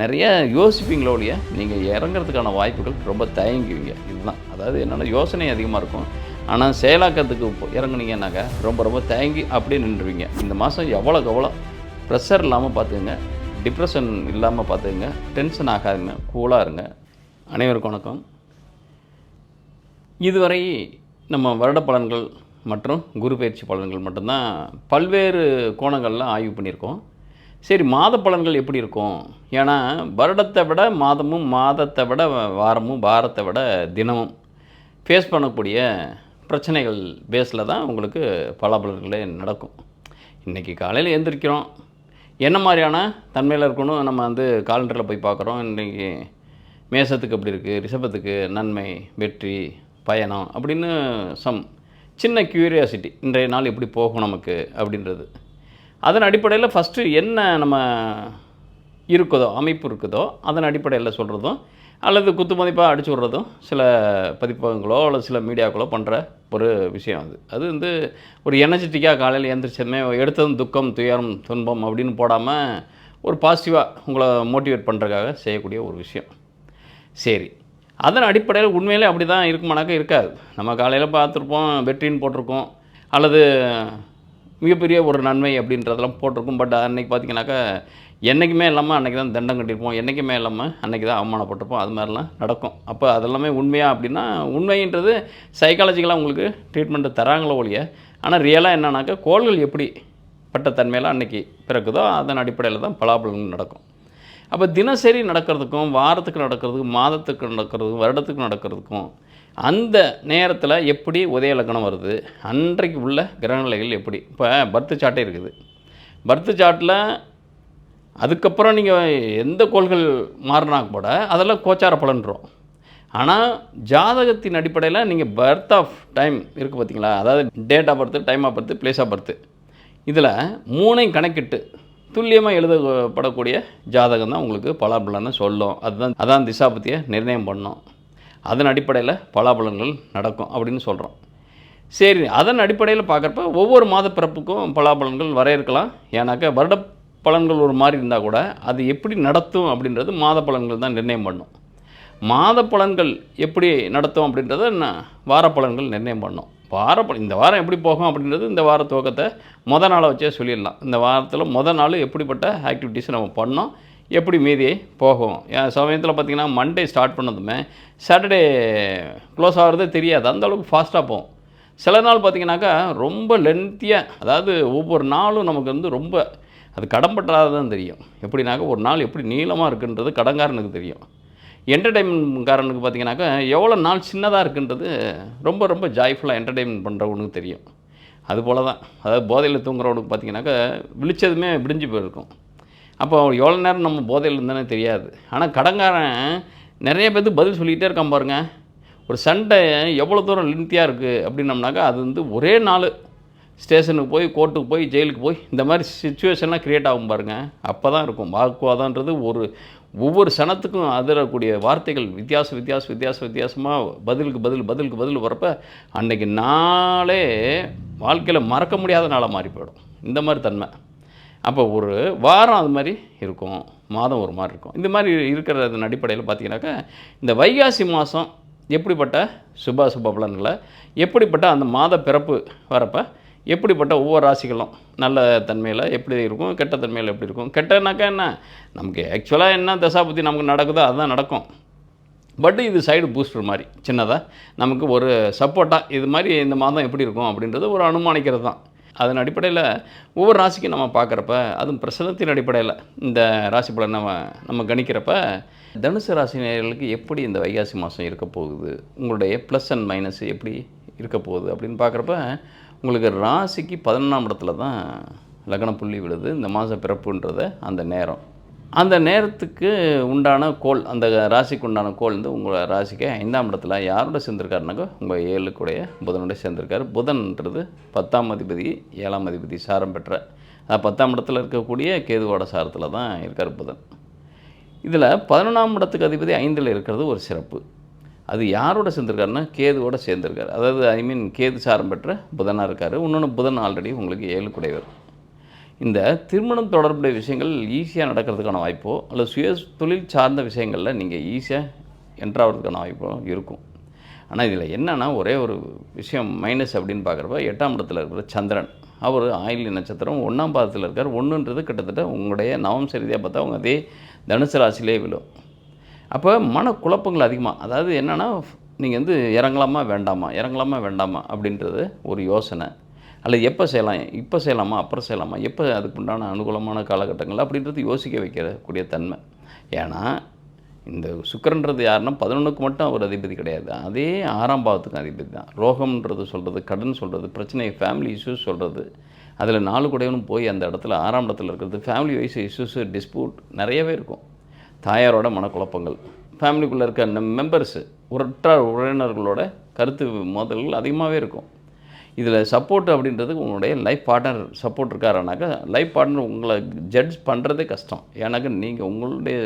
நிறைய யோசிப்பீங்களோ ஒழிய நீங்கள் இறங்குறதுக்கான வாய்ப்புகள் ரொம்ப தயங்குவீங்க. இதுதான். அதாவது என்னென்னா யோசனை அதிகமாக இருக்கும். ஆனால் செயலாக்கத்துக்கு இறங்குனீங்கன்னாக்கா இறங்குனீங்கன்னாக்க ரொம்ப ரொம்ப தயங்கி அப்படியே நின்றுவீங்க. இந்த மாதம் எவ்வளோக்கு எவ்வளோ ப்ரெஷர் இல்லாமல் பார்த்துக்குங்க. டிப்ரெஷன் இல்லாமல் பார்த்துக்குங்க. டென்ஷன் ஆகாதுங்க. கூலாக இருங்க. அனைவருக்கும் வணக்கம். இதுவரை நம்ம வருட பலன்கள் மற்றும் குரு பயிற்சி பலன்கள் மட்டும்தான் பல்வேறு கோணங்களில் ஆய்வு பண்ணியிருக்கோம். சரி மாத பலன்கள் எப்படி இருக்கும்? ஏன்னா வருடத்தை விட மாதமும் மாதத்தை விட வாரமும் வாரத்தை விட தினமும் ஃபேஸ் பண்ணக்கூடிய பிரச்சனைகள் பேஸில் தான் உங்களுக்கு பலாபலன்களே நடக்கும். இன்றைக்கி காலையில் எழுந்திரிக்கிறோம் என்ன மாதிரியான தன்மையில் இருக்கணும்? நம்ம வந்து காலண்டரில் போய் பார்க்குறோம். இன்றைக்கி மேசத்துக்கு எப்படி இருக்குது ரிஷபத்துக்கு நன்மை வெற்றி பயணம் அப்படின்னு சம் சின்ன க்யூரியாசிட்டி இன்றைய நாள் எப்படி போகும் நமக்கு அப்படின்றது. அதன் அடிப்படையில் ஃபஸ்ட்டு என்ன நம்ம இருக்குதோ அமைப்பு இருக்குதோ அதன் அடிப்படையில் சொல்கிறதும் அல்லது குத்து மதிப்பாக அடிச்சு விட்றதும் சில பதிப்பகங்களோ அல்லது சில மீடியாக்களோ பண்ணுற ஒரு விஷயம் அது. அது வந்து ஒரு எனர்ஜெட்டிக்காக காலையில் எழுந்திரிச்சதுமே எடுத்ததும் துக்கம் துயரம் துன்பம் அப்படின்னு போடாமல் ஒரு பாசிட்டிவாக உங்களை மோட்டிவேட் பண்ணுறதுக்காக செய்யக்கூடிய ஒரு விஷயம். சரி. அதன் அடிப்படையில் உண்மையிலே அப்படி தான் இருக்குமானாக்கா இருக்காது. நம்ம காலையில் பார்த்துருப்போம் வெற்றின்னு போட்டிருக்கோம் அல்லது மிகப்பெரிய ஒரு நன்மை அப்படின்றதெல்லாம் போட்டிருக்கும். பட் அன்றைக்கி பார்த்தீங்கன்னாக்கா என்றைக்குமே இல்லாமல் அன்றைக்கி தான் தண்டம் கட்டியிருப்போம். என்றைக்குமே இல்லாமல் அன்றைக்கி தான் அவமானப்பட்டிருப்போம். அது மாதிரிலாம் நடக்கும். அப்போ அதெல்லாமே உண்மையாக அப்படின்னா உண்மைன்றது சைக்காலஜிக்கலாக உங்களுக்கு ட்ரீட்மெண்ட்டு தராங்களோ ஒழிய ஆனால் ரியலாக என்னன்னாக்கா கோள்கள் எப்படி பட்ட தன்மையில் அன்றைக்கி பிறக்குதோ அதன் அடிப்படையில் தான் பலாபலங்கள் நடக்கும். அப்போ தினசரி நடக்கிறதுக்கும் வாரத்துக்கு நடக்கிறதுக்கும் மாதத்துக்கு நடக்கிறதுக்கும் வருடத்துக்கு நடக்கிறதுக்கும் அந்த நேரத்தில் எப்படி உதய லக்னம் வருது? அன்றைக்கு உள்ள கிரகநிலைகள் எப்படி? இப்போ பர்த்து சார்ட்டே இருக்குது. பர்த்து சாட்டில் அதுக்கப்புறம் நீங்கள் எந்த கோள்கள் மாறினா கூட அதெல்லாம் கோச்சார பலன்றோம். ஆனால் ஜாதகத்தின் அடிப்படையில் நீங்கள் பர்த் ஆஃப் டைம் இருக்குது பார்த்தீங்களா அதாவது date of birth time of birth place of birth இதில் மூணையும் கணக்கிட்டு துல்லியமாக எழுதப்படக்கூடிய ஜாதகம் தான் உங்களுக்கு பலாபலன்னு சொல்லும். அதுதான் அதான் திசாபத்தியை நிர்ணயம் பண்ணோம். அதன் அடிப்படையில் பலாபலன்கள் நடக்கும் அப்படின்னு சொல்கிறோம் சரி அதன் அடிப்படையில் பார்க்குறப்ப ஒவ்வொரு மாத பிறப்புக்கும் பலாபலன்கள் வரையறுக்கலாம். ஏன்னாக்கா வருட பலன்கள் ஒரு மாதிரி இருந்தால் கூட அது எப்படி நடத்தும் அப்படின்றது மாத பலன்கள் தான் நிர்ணயம் பண்ணும். மாத பலன்கள் எப்படி நடத்தும் அப்படின்றத நான் வார பலன்கள் நிர்ணயம் பண்ணும். வார இந்த வாரம் எப்படி போகும் அப்படின்றது இந்த வார துவக்கத்தை மொதல் நாளை வச்சே சொல்லிடலாம். இந்த வாரத்தில் மொதல் நாள் எப்படிப்பட்ட ஆக்டிவிட்டீஸ் நம்ம பண்ணோம். எப்படி மீதி போகும்? சமயத்தில் பார்த்திங்கன்னா மண்டே ஸ்டார்ட் பண்ணதுமே சாட்டர்டே க்ளோஸ் ஆகிறதே தெரியாது. அந்தளவுக்கு ஃபாஸ்ட்டாக போகும். சில நாள் பார்த்திங்கனாக்கா ரொம்ப லென்த்தியாக அதாவது ஒவ்வொரு நாளும் நமக்கு வந்து ரொம்ப அது கடன்பட்டாதான் தெரியும். எப்படினாக்கா ஒரு நாள் எப்படி நீளமாக இருக்குன்றது கடங்காரனுக்கு தெரியும். என்டர்டைன்மெண்ட்காரனுக்கு பார்த்திங்கனாக்கா எவ்வளோ நாள் சின்னதாக இருக்குன்றது ரொம்ப ரொம்ப ஜாய்ஃபுல்லாக என்டர்டைன்மெண்ட் பண்ணுறவனுக்கு தெரியும். அதுபோல் தான் அதாவது போதையில் தூங்குறவனுக்கு பார்த்திங்கனாக்கா விழிச்சதுமே விடிஞ்சு போயிருக்கும். அப்போ எவ்வளோ நேரம் நம்ம போதையில் இருந்தானே தெரியாது. ஆனால் கடங்காரன் நிறைய பேர்த்து பதில் சொல்லிகிட்டே இருக்கான் பாருங்க. ஒரு சண்டை எவ்வளோ தூரம் லென்த்தியாக இருக்குது அப்படின்னம்னாக்கா அது வந்து ஒரே நாள் ஸ்டேஷனுக்கு போய் கோர்ட்டுக்கு போய் ஜெயிலுக்கு போய் இந்த மாதிரி சுச்சுவேஷன்லாம் க்ரியேட் ஆகும் பாருங்கள் அப்போ தான் இருக்கும். வாக்குவாதன்றது ஒரு ஒவ்வொரு சனத்துக்கும் அதிரக்கூடிய வார்த்தைகள் வித்தியாச வித்தியாச வித்தியாச வித்தியாசமாக பதிலுக்கு பதில் பதிலுக்கு பதில் வரப்ப அன்றைக்கி நாளே வாழ்க்கையில் மறக்க முடியாத நாளாக மாறி போயிடும். இந்த மாதிரி தன்மை. அப்போ ஒரு வாரம் அது மாதிரி இருக்கும். மாதம் ஒரு மாதிரி இருக்கும். இந்த மாதிரி இருக்கிறதன் அடிப்படையில் பார்த்தீங்கன்னாக்கா இந்த வைகாசி மாதம் எப்படிப்பட்ட சுப சுப பலன்களை எப்படிப்பட்ட அந்த மாத பிறப்பு வரப்போ எப்படிப்பட்ட ஒவ்வொரு ராசிகளும் நல்ல தன்மையில் எப்படி இருக்கும் கெட்ட தன்மையில் எப்படி இருக்கும். கெட்டனாக்கா என்ன? நமக்கு ஆக்சுவலாக என்ன தசாபதி நமக்கு நடக்குதோ அதுதான் நடக்கும். பட் இது சைடு பூஸ்டர் மாதிரி சின்னதாக நமக்கு ஒரு சப்போர்ட்டாக இது மாதிரி இந்த மாதம் எப்படி இருக்கும் அப்படின்றது ஒரு அனுமானிக்கிறது தான். அதன் அடிப்படையில் ஒவ்வொரு ராசிக்கும் நம்ம பார்க்குறப்ப அதுவும் பிரசனத்தின் அடிப்படையில் இந்த ராசி பலன் நம்ம நம்ம கணிக்கிறப்ப தனுசு ராசி நேர்களுக்கு எப்படி இந்த வைகாசி மாதம் இருக்க போகுது? உங்களுடைய ப்ளஸ் அண்ட் மைனஸ் எப்படி இருக்க போகுது? அப்படின்னு பார்க்குறப்ப உங்களுக்கு ராசிக்கு பதினொன்றாம் இடத்துல தான் லக்ன புள்ளி விழுது. இந்த மாத பிறப்புன்றத அந்த நேரம். அந்த நேரத்துக்கு உண்டான கோள் அந்த ராசிக்கு உண்டான கோள் வந்து உங்கள் ராசிக்கு ஐந்தாம் இடத்துல யாரோட சேர்ந்திருக்காருனாக்கா உங்கள் ஏழுக்குடைய புதனோட சேர்ந்திருக்காரு. புதன்ன்றது பத்தாம் அதிபதி ஏழாம் அதிபதி சாரம் பெற்ற பத்தாம் இடத்துல இருக்கக்கூடிய கேதுவோட சாரத்தில் தான் இருக்கார் புதன். இதில் பதினொன்றாம் இடத்துக்கு அதிபதி ஐந்தில் இருக்கிறது ஒரு சிறப்பு. அது யாரோட சேர்ந்திருக்காருன்னா கேதுவோட சேர்ந்திருக்காரு. அதாவது ஐ மீன் கேது சாரம் பெற்ற புதனாக இருக்கார். இன்னொன்று புதன் ஆல்ரெடி உங்களுக்கு ஏழு குடைவர் இந்த திருமணம் தொடர்புடைய விஷயங்கள் ஈஸியாக நடக்கிறதுக்கான வாய்ப்போ அல்லது சுய தொழில் சார்ந்த விஷயங்களில் நீங்கள் ஈஸியாக என்ட்ராகிறதுக்கான வாய்ப்போ இருக்கும். ஆனால் இதில் என்னன்னா ஒரே ஒரு விஷயம் மைனஸ் அப்படின்னு பார்க்குறப்ப எட்டாம் இடத்துல இருக்கிற சந்திரன். அவர் ஆயிலி நட்சத்திரம் ஒன்றாம் பாதத்தில் இருக்கார். ஒன்றுன்றது கிட்டத்தட்ட உங்களுடைய நவம் சரிதியாக பார்த்தா அவங்க அதே தனுசு ராசிலே விழும். அப்போ மன குழப்பங்கள் அதிகமாக அதாவது என்னென்னா நீங்கள் வந்து இறங்கலாமா வேண்டாமா இறங்கலாமா வேண்டாமா அப்படின்றது ஒரு யோசனை. அல்லது எப்போ செய்யலாம் இப்போ செய்யலாமா அப்புறம் செய்யலாமா எப்போ அதுக்கு உண்டான அனுகூலமான காலகட்டங்கள் அப்படின்றது யோசிக்க வைக்கக்கூடிய தன்மை. ஏன்னா இந்த சுக்கரன்றது யாருன்னா பதினொன்றுக்கு மட்டும் அவர் அதிபதி கிடையாது. அதே ஆறாம் பாவத்துக்கு அதிபதி தான். ரோகம்ன்றது சொல்கிறது கடன் சொல்கிறது பிரச்சனை ஃபேமிலி இஷ்யூஸ் சொல்கிறது அதில் நாலு கூடையவனும் போய் அந்த இடத்துல ஆறாம் இடத்துல இருக்கிறது ஃபேமிலி வைஸ் இஷ்யூஸு டிஸ்பியூட் நிறையவே இருக்கும். தாயாரோட மனக்குழப்பங்கள் ஃபேமிலிக்குள்ளே இருக்க மெம்பர்ஸு உற்றார் உறவினர்களோட கருத்து மோதல்கள் அதிகமாகவே இருக்கும். இதில் சப்போர்ட் அப்படின்றது உங்களுடைய லைஃப் பார்ட்னர் சப்போர்ட் இருக்காருனாக்கா லைஃப் பார்ட்னர் உங்களை ஜட்ஜ் பண்ணுறதே கஷ்டம். ஏன்னாக்கா நீங்கள் உங்களுடைய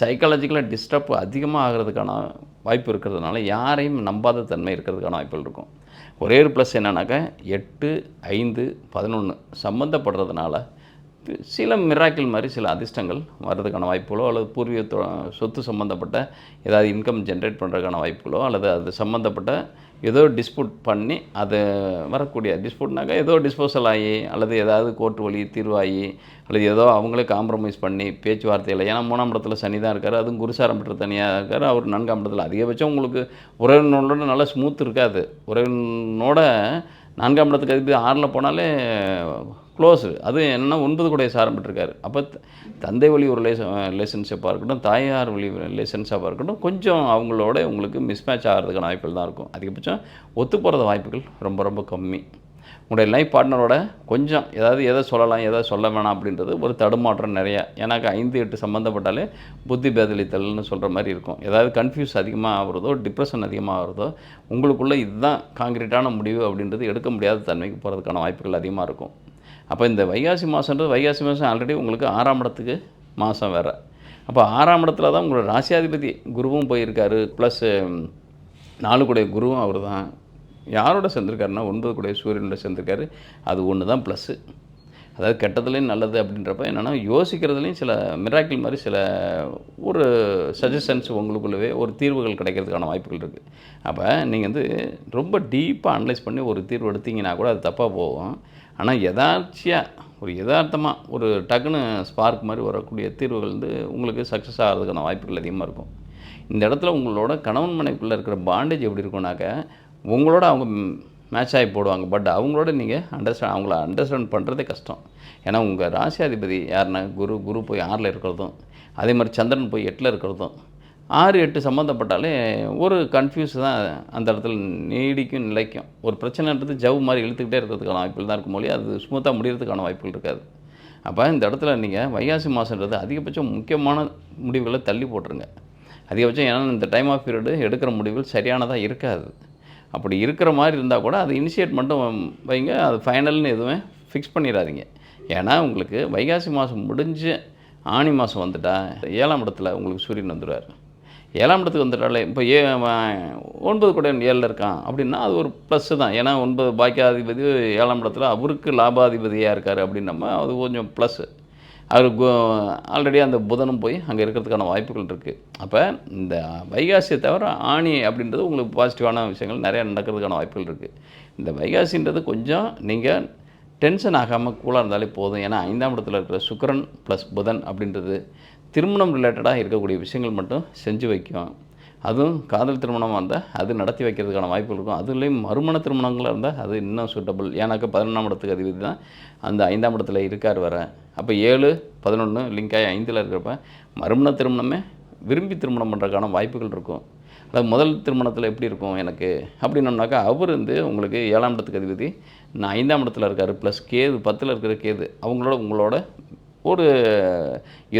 சைக்காலஜிக்கலாக டிஸ்டர்ப் அதிகமாக ஆகிறதுக்கான வாய்ப்பு இருக்கிறதுனால யாரையும் நம்பாத தன்மை இருக்கிறதுக்கான வாய்ப்புகள் இருக்கும். ஒரே ஒரு ப்ளஸ் என்னன்னாக்கா எட்டு ஐந்து பதினொன்று சம்மந்தப்படுறதுனால சில மிராக்கிள் மாதிரி சில அதிர்ஷ்டங்கள் வர்றதுக்கான வாய்ப்புகளோ அல்லது பூர்வீக சொத்து சம்மந்தப்பட்ட ஏதாவது இன்கம் ஜென்ரேட் பண்ணுறதுக்கான வாய்ப்புகளோ அல்லது அது சம்மந்தப்பட்ட ஏதோ டிஸ்பியூட் பண்ணி அது வரக்கூடிய டிஸ்பியூட்னாக்கா ஏதோ டிஸ்போசல் ஆகி அல்லது ஏதாவது கோர்ட் வழி தீர்வாகி அல்லது ஏதோ அவங்களே காம்ப்ரமைஸ் பண்ணி பேச்சுவார்த்தையில் ஏன்னா மூணாம் இடத்துல சனி தான் இருக்கார் அதுவும் குருசாரம் பெற்ற தனியாக இருக்கார். அவர் நான்காம் இடத்துல அதிகபட்சம் உங்களுக்கு உறவினோட நல்லா ஸ்மூத் இருக்காது. உறவினோட நான்காம் இடத்துக்கு அதிபதி ஆறில் போனாலே க்ளோஸு அது என்னென்னா ஒன்பது கூட சாரம் அப்போ தந்தை வழி ஒரு ரிலேஷன் ரிலேஷன்ஷிப்பாக இருக்கட்டும் தாயார் வழி ரிலேஷன்ஷிப்பாக இருக்கட்டும் கொஞ்சம் அவங்களோட உங்களுக்கு மிஸ்மேட்ச் ஆகிறதுக்கான வாய்ப்புகள் தான் இருக்கும். அதிகபட்சம் ஒத்து போகிறத வாய்ப்புகள் ரொம்ப ரொம்ப கம்மி. உங்களுடைய லைஃப் பார்ட்னரோட கொஞ்சம் ஏதாவது எதை சொல்லலாம் எதை சொல்ல வேணாம் அப்படின்றது ஒரு தடுமாற்றம் நிறையா. ஏன்னாக்கா ஐந்து எட்டு சம்மந்தப்பட்டாலே புத்தி பேதலித்தல்னு சொல்கிற மாதிரி இருக்கும். ஏதாவது கன்ஃபியூஸ் அதிகமாக ஆகுறதோ டிப்ரெஷன் அதிகமாக ஆகுறதோ உங்களுக்குள்ளே இதுதான் காங்கிரீட்டான முடிவு அப்படின்றது எடுக்க முடியாத தன்மைக்கு போகிறதுக்கான வாய்ப்புகள் அதிகமாக இருக்கும். அப்போ இந்த வைகாசி மாதன்றது வைகாசி மாதம் ஆல்ரெடி உங்களுக்கு ஆறாம் இடத்துக்கு மாதம் வேறு. அப்போ ஆறாம் இடத்துல தான் உங்களோட ராசியாதிபதி குருவும் போயிருக்காரு. ப்ளஸ் நாலு கூடைய குருவும் அவர் தான் யாரோட சேர்ந்துருக்காருன்னா ஒன்பது கூடைய சூரியனோட சேர்ந்துருக்காரு. அது ஒன்று தான் ப்ளஸ்ஸு அதாவது கெட்டதுலேயும் நல்லது அப்படின்றப்ப என்னென்னா யோசிக்கிறதுலேயும் சில மிராக்கிள் மாதிரி சில ஒரு சஜஷன்ஸ் உங்களுக்குள்ளவே ஒரு தீர்வுகள் கிடைக்கிறதுக்கான வாய்ப்புகள் இருக்குது அப்போ நீங்கள் வந்து ரொம்ப டீப்பாக அனலைஸ் பண்ணி ஒரு தீர்வு எடுத்தீங்கன்னா கூட அது தப்பாக போகும். ஆனால் எதார்ச்சியாக ஒரு யதார்த்தமாக ஒரு டக்குன்னு ஸ்பார்க் மாதிரி வரக்கூடிய தீர்வுகள் வந்து உங்களுக்கு சக்ஸஸ் ஆகிறதுக்கான வாய்ப்புகள் அதிகமாக இருக்கும். இந்த இடத்துல உங்களோட கணவன் மனைவிக்குள்ளே இருக்கிற பாண்டேஜ் எப்படி இருக்கும்னாக்க உங்களோட அவங்க மேட்ச் ஆகி போடுவாங்க. பட் அவங்களோட நீங்கள் அண்டர்ஸ்டாண்ட் அவங்கள அண்டர்ஸ்டாண்ட் பண்ணுறதே கஷ்டம். ஏன்னா உங்கள் ராசியாதிபதி யாருன்னா குரு குரு போய் ஆறில் இருக்கிறதும் அதே மாதிரி சந்திரன் போய் எட்டில் இருக்கிறதும் ஆறு எட்டு சம்மந்தப்பட்டாலே ஒரு கன்ஃபியூஸ் தான் அந்த இடத்துல நீடிக்கும் நிலைக்கும். ஒரு பிரச்சனைன்றது ஜவ் மாதிரி இழுத்துக்கிட்டே இருக்கிறதுக்கான வாய்ப்புகள் தான் இருக்கும் மொழி அது ஸ்மூத்தாக முடிகிறதுக்கான வாய்ப்புகள் இருக்காது. அப்போ இந்த இடத்துல நீங்கள் வைகாசி மாதன்றது அதிகபட்சம் முக்கியமான முடிவுகளை தள்ளி போட்டுருங்க. அதிகபட்சம் ஏன்னா இந்த டைம் ஆஃப் பீரியடு எடுக்கிற முடிவுகள் சரியானதாக இருக்காது. அப்படி இருக்கிற மாதிரி இருந்தால் கூட அது இனிஷியேட் மட்டும் வைங்க அது ஃபைனல்னு எதுவுமே ஃபிக்ஸ் பண்ணிடாதீங்க. ஏன்னா உங்களுக்கு வைகாசி மாதம் முடிஞ்சு ஆனி மாதம் வந்துட்டா ஏழாம் இடத்துல உங்களுக்கு சூரியன் வந்துடுவார். ஏழாம் இடத்துக்கு வந்துட்டாலே இப்போ ஏ ஒன்பது கூட ஏழில் இருக்கான். அப்படின்னா அது ஒரு ப்ளஸ்ஸு தான். ஏன்னா ஒன்பது பாக்கியாதிபதி ஏழாம் இடத்துல அவருக்கு லாபாதிபதியாக இருக்கார் அப்படின்னம்மா அது கொஞ்சம் ப்ளஸ்ஸு அவர் ஆல்ரெடி அந்த புதனும் போய் அங்கே இருக்கிறதுக்கான வாய்ப்புகள் இருக்குது அப்போ இந்த வைகாசியை தவிர ஆணி அப்படின்றது உங்களுக்கு பாசிட்டிவான விஷயங்கள் நிறையா நடக்கிறதுக்கான வாய்ப்புகள் இருக்குது இந்த வைகாசின்றது கொஞ்சம் நீங்கள் டென்ஷன் ஆகாமல் கூலாக இருந்தாலே போதும். ஏன்னா ஐந்தாம் இடத்துல இருக்கிற சுக்கரன் ப்ளஸ் புதன் அப்படின்றது திருமணம் ரிலேட்டடாக இருக்கக்கூடிய விஷயங்கள் மட்டும் செஞ்சு வைக்கும். அதுவும் காதல் திருமணமாக இருந்தால் அது நடத்தி வைக்கிறதுக்கான வாய்ப்புகள் இருக்கும். அதுலேயும் மறுமண திருமணங்களாக இருந்தால் அது இன்னும் சூட்டபிள் ஏன்னாக்கா பதினொன்றாம் இடத்துக்கு அதிபதி தான். அந்த ஐந்தாம் இடத்துல இருக்கார் வர அப்போ ஏழு பதினொன்று லிங்க் ஆகி ஐந்தில் இருக்கிறப்ப மறுமண திருமணமே விரும்பி திருமணம் பண்ணுறதுக்கான வாய்ப்புகள் இருக்கும். அதாவது முதல் திருமணத்தில் எப்படி இருக்கும் எனக்கு? அப்படின்னோம்னாக்கா அவர் வந்து உங்களுக்கு ஏழாம் இடத்துக்கு அதிபதி. நான் ஐந்தாம் இடத்துல இருக்கார் ப்ளஸ் கேது பத்தில் இருக்கிற கேது. அவங்களோட உங்களோட ஒரு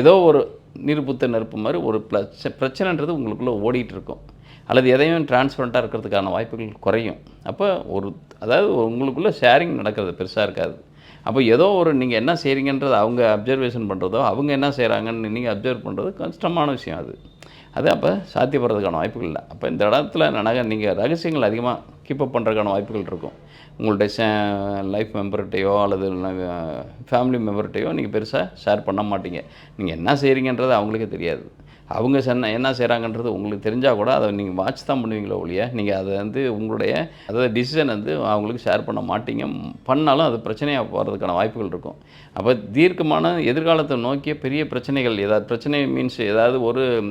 ஏதோ ஒரு நிருபுத்த நெருப்பு மாதிரி ஒரு பிரச்ச பிரச்சனைன்றது உங்களுக்குள்ளே ஓடிட்டு இருக்கும் அல்லது எதையும் டிரான்ஸ்பரண்ட்டாக இருக்கிறதுக்கான வாய்ப்புகள் குறையும். அப்போ ஒரு அதாவது உங்களுக்குள்ளே ஷேரிங் நடக்கிறது பெருசாக இருக்காது. அப்போ ஏதோ ஒரு நீங்கள் என்ன செய்கிறீங்கன்றது அவங்க அப்சர்வேஷன் பண்ணுறதோ அவங்க என்ன செய்கிறாங்கன்னு நீங்கள் அப்சர்வ் பண்ணுறது கஷ்டமான விஷயம் அது. அது அப்போ சாத்தியப்படுறதுக்கான வாய்ப்புகள் இல்லை. அப்போ இந்த இடத்துல நக நீங்கள் ரகசியங்கள் அதிகமாக கீப்பப் பண்ணுறதுக்கான வாய்ப்புகள் இருக்கும். உங்களுடைய லைஃப் மெம்பர்கிட்டையோ அல்லது ஃபேமிலி மெம்பர்கிட்டையோ நீங்கள் பெருசாக ஷேர் பண்ண மாட்டீங்க. நீங்கள் என்ன செய்கிறீங்கன்றது அவங்களுக்கே தெரியாது. அவங்க சென்ன என்ன செய்கிறாங்கன்றது உங்களுக்கு தெரிஞ்சால் கூட அதை நீங்கள் வாட்ச் தான் பண்ணுவீங்களோ ஒழிய நீங்கள் அதை வந்து உங்களுடைய அதாவது டிசிஷன் வந்து அவங்களுக்கு ஷேர் பண்ண மாட்டீங்க. பண்ணாலும் அது பிரச்சனையாக போகிறதுக்கான வாய்ப்புகள் இருக்கும். அப்போ தீர்க்கமான எதிர்காலத்தை நோக்கிய பெரிய பிரச்சனைகள் ஏதாவது பிரச்சனை மீன்ஸ் ஏதாவது ஒரு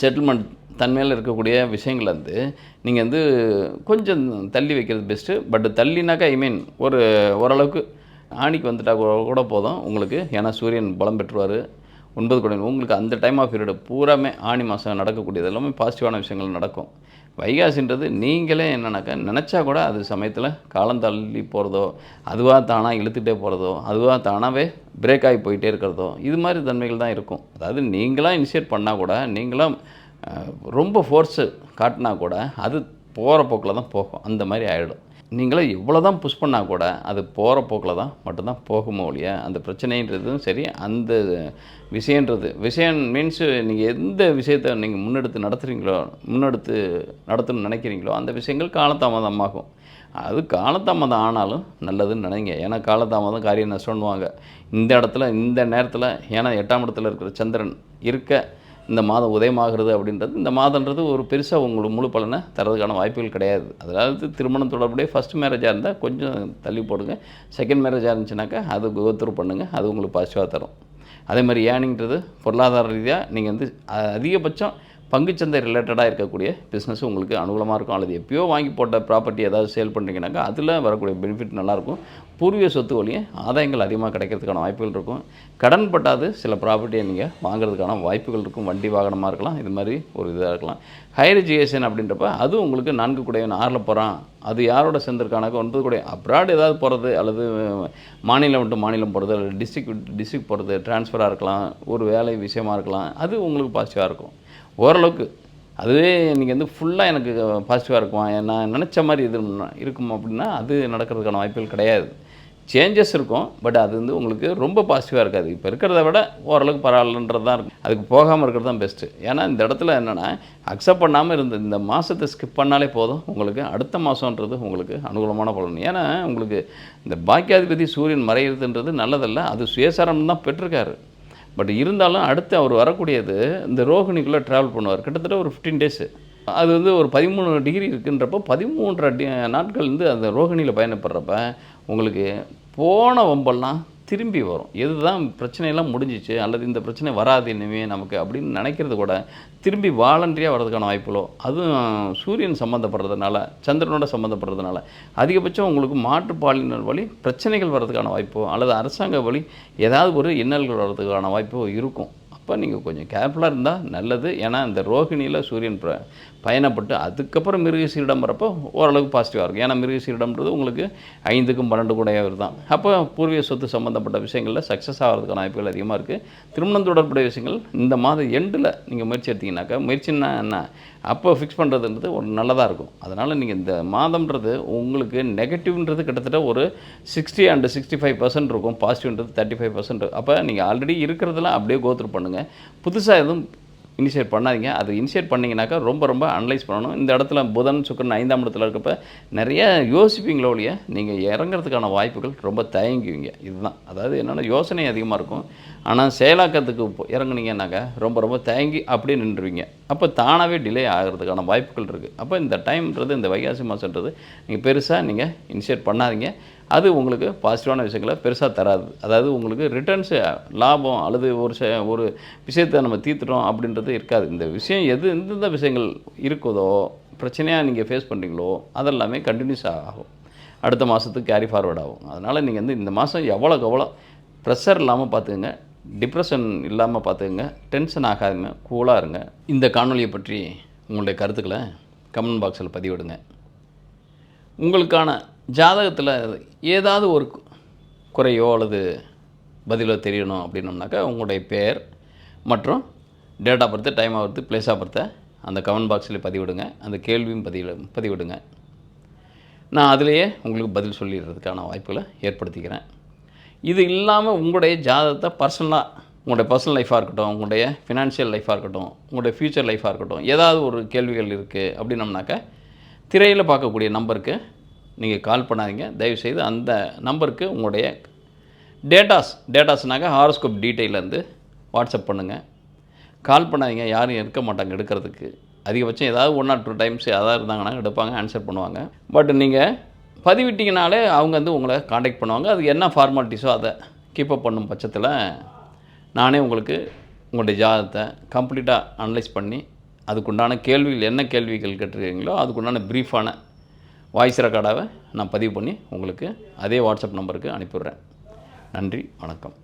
செட்டில்மெண்ட் தன்மையில் இருக்கக்கூடிய விஷயங்கள் வந்து நீங்கள் வந்து கொஞ்சம் தள்ளி வைக்கிறது பெஸ்ட்டு பட் தள்ளினாக்கா ஐ மீன் ஒரு ஓரளவுக்கு ஆணிக்கு வந்துட்டால் கூட- கூட போதும். உங்களுக்கு ஏன்னா சூரியன் பலம் பெற்றுவார். ஒன்பது கூட உங்களுக்கு அந்த டைம் ஆஃப் பீரியடு பூராமே ஆணி மாதம் நடக்கக்கூடியது எல்லாமே பாசிட்டிவான விஷயங்கள் நடக்கும். வைகாசின்றது நீங்களே என்னென்னாக்கா நினச்சா கூட அது சமயத்தில் காலம் தள்ளி போகிறதோ அதுவாக தானாக இழுத்துகிட்டே போகிறதோ அதுவாக தானாகவே பிரேக் ஆகி போயிட்டே இருக்கிறதோ இது மாதிரி தன்மைகள் தான் இருக்கும். அதாவது நீங்களாக இனிஷியேட் பண்ணால் கூட நீங்களாம் ரொம்ப ஃபோர்ஸு காட்டினா கூட அது போகிற போக்கில் தான் போகும். அந்த மாதிரி ஆகிடும் நீங்களே எவ்வளோ தான் புஷ் பண்ணால் கூட அது போகிற போக்கில் தான் மட்டும்தான் போகுமோ ஒழிய அந்த பிரச்சனைன்றதும் சரி அந்த விஷயன்றது விஷயம் மீன்ஸ் நீங்கள் எந்த விஷயத்தை நீங்கள் முன்னெடுத்து நடத்துகிறீங்களோ முன்னெடுத்து நடத்தணும்னு நினைக்கிறீங்களோ அந்த விஷயங்கள் காலதாமதமாகும். அது காலதாமதம் ஆனாலும் நல்லதுன்னு நினைங்க. ஏன்னா காலதாமதம் காரியம் நஷ்டம்னுவாங்க இந்த இடத்துல இந்த நேரத்தில் ஏன்னா எட்டாம் இடத்துல இருக்கிற சந்திரன் இருக்க இந்த மாதம் உதயமாகிறது அப்படின்றது இந்த மாதன்றது ஒரு பெருசாக உங்களுக்கு முழு பலனை தரதுக்கான வாய்ப்புகள் கிடையாது. அதாவது திருமணம் தொடர்புடைய ஃபஸ்ட் மேரேஜாக இருந்தால் கொஞ்சம் தள்ளி போடுங்க. செகண்ட் மேரேஜாக இருந்துச்சுனாக்கா அது கோத்ரூ பண்ணுங்கள் அது உங்களுக்கு பாசிட்டிவாக தரும். அதே மாதிரி ஏனிங்கிறது பொருளாதார ரீதியாக நீங்கள் வந்து அதிகபட்சம் பங்குச்சந்தை ரிலேட்டடாக இருக்கக்கூடிய பிஸ்னஸ் உங்களுக்கு அனுகூலமாக இருக்கும். அல்லது எப்பயோ வாங்கி போட்ட ப்ராப்பர்ட்டி ஏதாவது சேல் பண்ணுறீங்கனாக்கா அதில் வரக்கூடிய பெனிஃபிட் நல்லாயிருக்கும். பூர்வீக சொத்து வழியும் ஆதாயங்கள் அதிகமாக கிடைக்கிறதுக்கான வாய்ப்புகள் இருக்கும். கடன் பட்டாது சில ப்ராப்பர்ட்டியை நீங்கள் வாங்குறதுக்கான வாய்ப்புகள் இருக்கும். வண்டி வாகனமாக இருக்கலாம் இது மாதிரி ஒரு இதாக இருக்கலாம். ஹையர் எஜுகேஷன் அப்படின்றப்ப அது உங்களுக்கு நான்கு கூடையவன் ஆறில் போகிறான் அது யாரோட சேர்ந்துருக்கானாக்கா ஒன்பது கூட அப்ராட் ஏதாவது போகிறது அல்லது மாநிலம் விட்டு மாநிலம் போகிறது அல்லது டிஸ்ட்ரிக்ட் டிஸ்ட்ரிக்ட் போகிறது ட்ரான்ஸ்ஃபராக இருக்கலாம் ஒரு வேலை விஷயமா இருக்கலாம் அது உங்களுக்கு பாசிட்டிவாக இருக்கும். ஓரளவுக்கு. அதுவே இன்றைக்கி வந்து ஃபுல்லாக எனக்கு பாசிட்டிவாக இருக்குமா? நான் நினச்ச மாதிரி இது இருக்கும் அப்படின்னா அது நடக்கிறதுக்கான வாய்ப்புகள் கிடையாது. சேஞ்சஸ் இருக்கும் பட் அது வந்து உங்களுக்கு ரொம்ப பாசிட்டிவாக இருக்காது. இப்போ இருக்கிறத விட ஓரளவுக்கு பரவாயில்லன்றது தான் இருக்கும். அதுக்கு போகாமல் இருக்கிறது தான் பெஸ்ட்டு ஏன்னா இந்த இடத்துல என்னென்னா அக்செப்ட் பண்ணாமல் இருந்த இந்த மாதத்தை ஸ்கிப் பண்ணாலே போதும். உங்களுக்கு அடுத்த மாதம்ன்றது உங்களுக்கு அனுகூலமான பலன். ஏன்னா உங்களுக்கு இந்த பாக்கியாதிபதி சூரியன் மறையிறதுன்றது நல்லதல்ல. அது சுயசாரம் தான் பெற்றிருக்காரு. பட் இருந்தாலும் அடுத்து அவர் வரக்கூடியது இந்த ரோகிணிக்குள்ளே ட்ராவல் பண்ணுவார். கிட்டத்தட்ட ஒரு ஃபிஃப்டீன் டேஸு அது வந்து ஒரு பதிமூணு டிகிரி இருக்குன்றப்போ பதிமூன்றரை டி நாட்கள் வந்து அந்த ரோகிணியில் பயணப்படுறப்ப உங்களுக்கு போன வம்பெல்லாம் திரும்பி வரும். எதுதான் பிரச்சனையெல்லாம் முடிஞ்சிச்சு அல்லது இந்த பிரச்சனை வராது இனிமே நமக்கு அப்படின்னு நினைக்கிறது கூட திரும்பி வாலண்டரியாக வர்றதுக்கான வாய்ப்புகளோ அதுவும் சூரியன் சம்மந்தப்படுறதுனால சந்திரனோட சம்மந்தப்படுறதுனால அதிகபட்சம் உங்களுக்கு மாற்றுப்பாலினர் வழி பிரச்சனைகள் வர்றதுக்கான வாய்ப்போ அல்லது அரசாங்க வழி ஏதாவது ஒரு இன்னல்கள் வர்றதுக்கான வாய்ப்போ இருக்கும். அப்போ நீங்கள் கொஞ்சம் கேர்ஃபுல்லாக இருந்தால் நல்லது. ஏன்னா இந்த ரோகிணியில் சூரியன் ப்ர பயணப்பட்டு அதுக்கப்புறம் மிருகசீரிடம் வரப்போ ஓரளவுக்கு பாசிட்டிவாக இருக்கும். ஏன்னா மிருகசீரிடம்ன்றது உங்களுக்கு ஐந்துக்கும் பன்னெண்டு கூடையவர் தான். அப்போ பூர்வீக சொத்து சம்மந்தப்பட்ட விஷயங்களில் சக்ஸஸ் ஆகிறதுக்கான வாய்ப்புகள் அதிகமாக இருக்குது திருமணம் தொடர்புடைய விஷயங்கள் இந்த மாதம் எண்டில் நீங்கள் முயற்சி எடுத்தீங்கன்னாக்கா முயற்சின்னா என்ன அப்போ ஃபிக்ஸ் பண்ணுறதுன்றது ஒரு நல்லதாக இருக்கும். அதனால் நீங்கள் இந்த மாதம்ன்றது உங்களுக்கு நெகட்டிவ்ன்றது கிட்டத்தட்ட ஒரு sixty and sixty five percent இருக்கும். பாசிட்டிவ்ன்றது தேர்ட்டி ஃபைவ் பர்சன்ட் அப்போ நீங்கள் ஆல்ரெடி இருக்கிறதெல்லாம் அப்படியே கோத்ரூ பண்ணுங்கள் புதுசாக எதுவும் இனிஷியேட் பண்ணாதீங்க. அது இனிஷியேட் பண்ணிங்கனாக்கா ரொம்ப ரொம்ப அனலைஸ் பண்ணணும். இந்த இடத்துல புதன் சுக்கரன் ஐந்தாம் இடத்துல இருக்கப்ப நிறைய யோசிப்பீங்களோ ஒழிய நீங்கள் இறங்குறதுக்கான வாய்ப்புகள் ரொம்ப தயங்குவீங்க. இதுதான். அதாவது என்னென்னா யோசனை அதிகமாக இருக்கும். ஆனால் செயலாக்கத்துக்கு இறங்குனீங்கன்னாக்கா ரொம்ப ரொம்ப தயங்கி அப்படியே நின்றுவீங்க. அப்போ தானாகவே டிலே ஆகிறதுக்கான வாய்ப்புகள் இருக்குது அப்போ இந்த டைம்ன்றது இந்த வைகாசி மாதன்றது நீங்கள் பெருசாக நீங்கள் இனிஷியேட் பண்ணாதீங்க. அது உங்களுக்கு பாசிட்டிவான விஷயங்களை பெருசாக தராது. அதாவது உங்களுக்கு ரிட்டர்ன்ஸு லாபம் அல்லது ஒரு செ ஒரு விஷயத்தை நம்ம தீர்த்துட்டோம் அப்படின்றது இருக்காது. இந்த விஷயம் எது எந்தெந்த விஷயங்கள் இருக்குதோ பிரச்சனையாக நீங்கள் ஃபேஸ் பண்ணுறீங்களோ அதெல்லாமே கண்டினியூஸ் ஆகும். அடுத்த மாதத்துக்கு கேரி ஃபார்வர்ட் ஆகும். அதனால் நீங்கள் வந்து இந்த மாதம் எவ்வளோக்கு எவ்வளோ ப்ரெஷர் இல்லாமல் பார்த்துக்குங்க டிப்ரெஷன் இல்லாமல் பார்த்துக்குங்க டென்ஷன் ஆகாதுங்க கூலாக இருங்க. இந்த காணொலியை பற்றி உங்களுடைய கருத்துக்களை கமெண்ட் பாக்ஸில் பதிவிடுங்க. உங்களுக்கான ஜாதகத்தில் ஏதாவது ஒரு குறையோ அல்லது பதிலோ தெரியணும் அப்படின்னோம்னாக்கா உங்களுடைய பேர் மற்றும் date of birth time of birth place of பர்த்தை அந்த கமெண்ட் பாக்ஸில் பதிவிடுங்க. அந்த கேள்வியும் பதிவு பதிவிடுங்க. நான் அதிலேயே உங்களுக்கு பதில் சொல்லிடுறதுக்கான வாய்ப்புகளை ஏற்படுத்திக்கிறேன். இது இல்லாமல் உங்களுடைய ஜாதகத்தை பர்சனலாக உங்களுடைய பர்சனல் லைஃபாக இருக்கட்டும் உங்களுடைய ஃபினான்ஷியல் லைஃபாக இருக்கட்டும் உங்களுடைய ஃப்யூச்சர் லைஃபாக இருக்கட்டும் ஏதாவது ஒரு கேள்விகள் இருக்குது அப்படின்னம்னாக்கா திரையில் பார்க்கக்கூடிய நம்பருக்கு நீங்கள் கால் பண்ணாதீங்க. தயவுசெய்து அந்த நம்பருக்கு உங்களுடைய டேட்டாஸ் டேட்டாஸ்னாக்க ஹாரோஸ்கோப் டீட்டெயிலேருந்து வாட்ஸ்அப் பண்ணுங்கள் கால் பண்ணாதீங்க. யாரும் இருக்க மாட்டாங்க எடுக்கிறதுக்கு. அதிகபட்சம் ஏதாவது ஒன் ஆர் டூ டைம்ஸ் எதாவது இருந்தாங்கன்னா எடுப்பாங்க ஆன்சர் பண்ணுவாங்க. பட் நீங்கள் பதிவிட்டிங்கனாலே அவங்க வந்து உங்களை காண்டாக்ட் பண்ணுவாங்க. அது என்ன ஃபார்மாலிட்டிஸோ அதை கீப்பப் பண்ணும் பட்சத்தில் நானே உங்களுக்கு உங்களுடைய ஜாதகத்தை கம்ப்ளீட்டாக அனலைஸ் பண்ணி அதுக்குண்டான கேள்விகள் என்ன கேள்விகள் கேட்டிருக்கீங்களோ அதுக்குண்டான ப்ரீஃபான வாய்ஸ் ரெக்கார்டாக நான் பதிவு பண்ணி உங்களுக்கு அதே வாட்ஸ்அப் நம்பருக்கு அனுப்பிடுறேன் நன்றி வணக்கம்.